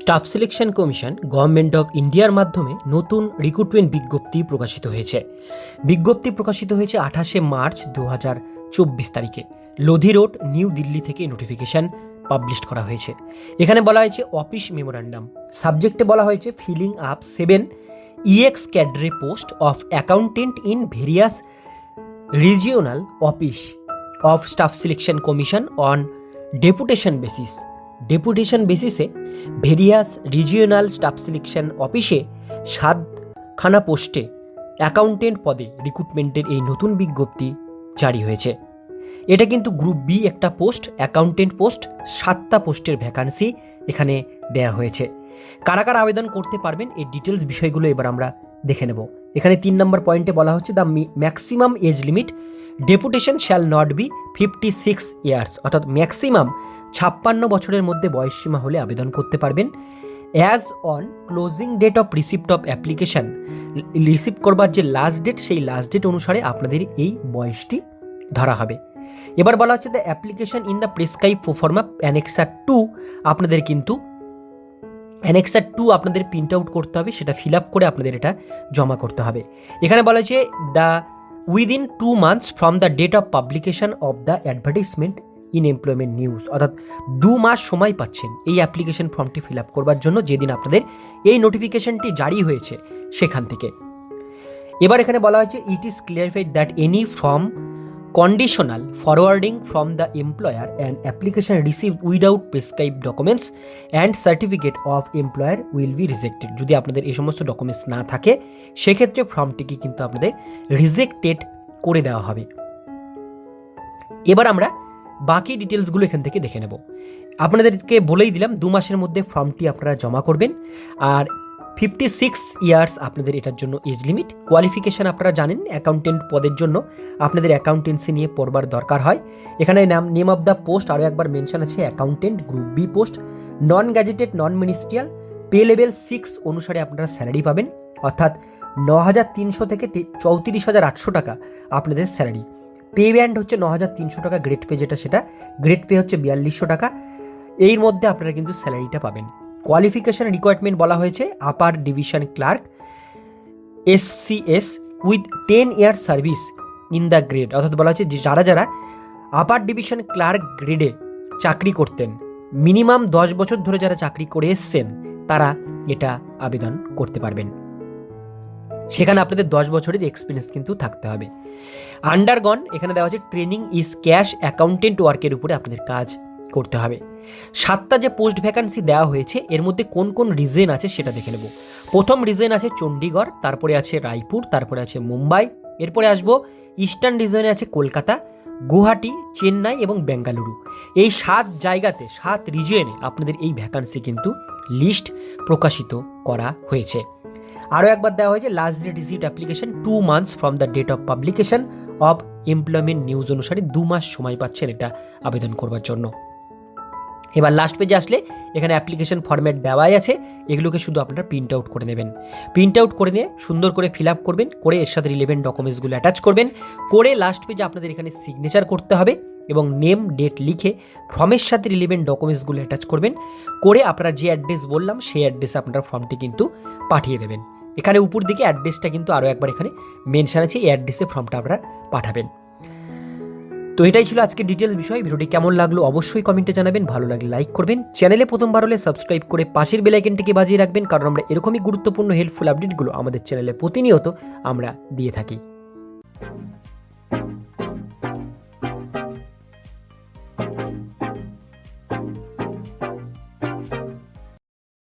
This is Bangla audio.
Staff selection commission government of ইন্ডিয়ার মাধ্যমে নতুন রিক্রুটমেন্ট বিজ্ঞপ্তি প্রকাশিত হয়েছে। বিজ্ঞপ্তি প্রকাশিত হয়েছে আঠাশে মার্চ দু হাজার চব্বিশ তারিখে। লোধি রোড, নিউ দিল্লি থেকে নোটিফিকেশন পাবলিশ করা হয়েছে। এখানে বলা হয়েছে অফিস মেমোরান্ডাম সাবজেক্টে বলা হয়েছে filling up seven ex cadre post of accountant in various regional office of staff selection commission on deputation basis deputation বেসিসে ভেরিয়াস রিজিওনাল স্টাফ সিলেকশন অফিসে সাতখানা পোস্টে অ্যাকাউন্টেন্ট পদে রিক্রুটমেন্টের এই নতুন বিজ্ঞপ্তি জারি হয়েছে। এটা কিন্তু গ্রুপ বি একটা পোস্ট, অ্যাকাউন্টেন্ট পোস্ট, সাতটা পোস্টের ভ্যাকান্সি এখানে দেয়া হয়েছে। কারা কারা আবেদন করতে পারবেন এই ডিটেলস বিষয়গুলো এবার আমরা দেখে নেব। এখানে তিন নম্বর পয়েন্টে বলা হচ্ছে the maximum age limit deputation shall not be fifty six years অর্থাৎ ম্যাক্সিমাম ছাপ্পান্ন বছরের মধ্যে বয়সসীমা হলে আবেদন করতে পারবেন। As on closing date of receipt of application receive করবার যে লাস্ট ডেট সেই লাস্ট ডেট অনুসারে আপনাদের এই বয়সটি ধরা হবে। এবার বলা হচ্ছে the application in the prescribe form annexure two আপনাদের কিন্তু অ্যানেক্সার টু আপনাদের প্রিন্ট আউট করতে হবে, সেটা ফিল আপ করে আপনাদের এটা জমা করতে হবে। এখানে বলা হয়েছে the within two months from the date of publication of the advertisement in employment news অর্থাৎ দু মাস সময় পাচ্ছেন এই অ্যাপ্লিকেশন ফর্মটি ফিল আপ করবার জন্য, যেদিন আপনাদের এই নোটিফিকেশনটি জারি হয়েছে সেখান থেকে। এবার এখানে বলা হয়েছে it is clarified that any form conditional forwarding from the employer and application receive without prescribe documents and certificate of employer will be rejected যদি আপনাদের এই সমস্ত ডকুমেন্টস না থাকে, সেক্ষেত্রে ফর্মটিকে কিন্তু আপনাদের রিজেক্টেড করে দেওয়া হবে। এবার আমরা বাকি ডিটেলসগুলো এখান থেকে দেখে নেব। আপনাদেরকে বলেই দিলাম, দু মাসের মধ্যে ফর্মটি আপনারা জমা করবেন। আর ফিফটি সিক্স ইয়ার্স আপনাদের এটার জন্য এজ লিমিট কোয়ালিফিকেশান আপনারা জানেন অ্যাকাউন্টেন্ট পদের জন্য আপনাদের অ্যাকাউন্টেন্সি নিয়ে পড়বার দরকার হয়। এখানে নাম নেম অফ দ্য পোস্ট আরও একবার মেনশন আছে accountant group B post non gazetted non ministerial pay level six অনুসারে আপনারা স্যালারি পাবেন। অর্থাৎ ন হাজার তিনশো থেকে চৌত্রিশ হাজার আটশো টাকা আপনাদের স্যালারি পে ব্যান্ড হচ্ছে ন হাজার তিনশো টাকা গ্রেড পে যেটা সেটা। গ্রেড পে হচ্ছে বিয়াল্লিশশো টাকা। এর মধ্যে আপনারা কিন্তু স্যালারিটা পাবেন। কোয়ালিফিকেশন রিকোয়ারমেন্ট বলা হয়েছে upper division clerk SCS with ten year service in the grade অর্থাৎ বলা হচ্ছে যারা যারা আপার ডিভিশন ক্লার্ক গ্রেডে চাকরি করতেন মিনিমাম দশ বছর ধরে যারা চাকরি করে এসছেন, তারা এটা আবেদন করতে পারবেন। সেখানে আপনাদের দশ বছরের এক্সপিরিয়েন্স কিন্তু থাকতে হবে। আন্ডারগন এখানে দেওয়া আছে ট্রেনিং ইজ ক্যাশ অ্যাকাউন্টেন্ট ওয়ার্কের উপরে আপনাদের কাজ করতে হবে। সাতটা যে পোস্ট ভ্যাকান্সি দেওয়া হয়েছে, এর মধ্যে কোন কোন রিজন আছে সেটা দেখে নেব। প্রথম রিজন আছে চণ্ডীগড়, তারপরে আছে রায়পুর, তারপরে আছে মুম্বাই, এরপরে আসব ইস্টার্ন রিজনে আছে কলকাতা, গুয়াহাটি, চেন্নাই এবং বেঙ্গালুরু। এই সাত জায়গাতে, সাত রিজিয়নে আপনাদের এই ভ্যাকান্সি কিন্তু লিস্ট প্রকাশিত করা হয়েছে। আরও একবার দেওয়া হয়েছে last date receive application two months from the date of publication of employment news অনুসারে দু মাস সময় পাচ্ছেন এটা আবেদন করবার জন্য। এবার লাস্ট পেজে আসলে এখানে অ্যাপ্লিকেশন ফর্ম্যাট দেওয়াই আছে। এগুলোকে শুধু আপনারা প্রিন্ট আউট করে নেবেন। প্রিন্ট আউট করে নিয়ে সুন্দর করে ফিল আপ করবেন, করে এর সাথে রিলেভেন্ট ডকুমেন্টসগুলো অ্যাটাচ করবেন। করে লাস্ট পেজে আপনাদের এখানে সিগনেচার করতে হবে এবং নেম ডেট লিখে ফর্মের সাথে রিলেভেন্ট ডকুমেন্টসগুলো অ্যাটাচ করবেন। করে আপনারা যে অ্যাড্রেস বললাম, সেই অ্যাড্রেসে আপনারা ফর্মটি কিন্তু পাঠিয়ে দেবেন। এখানে উপর দিকে অ্যাড্রেসটা কিন্তু আরও একবার এখানে মেনশন আছে, এই অ্যাড্রেসে ফর্মটা আপনারা পাঠাবেন। তো এটাই ছিল আজকে ডিটেলস বিষয়। ভিডিওটি কেমন লাগল অবশ্যই কমেন্টে জানাবেন। ভালো লাগলে লাইক করবেন। চ্যানেলে প্রথমবার হলে সাবস্ক্রাইব করে পাশের বেলাইকেনটিকে বাজিয়ে রাখবেন, কারণ আমরা এরকমই গুরুত্বপূর্ণ হেল্পফুল আপডেটগুলো আমাদের চ্যানেলে প্রতিনিয়ত আমরা দিয়ে থাকি।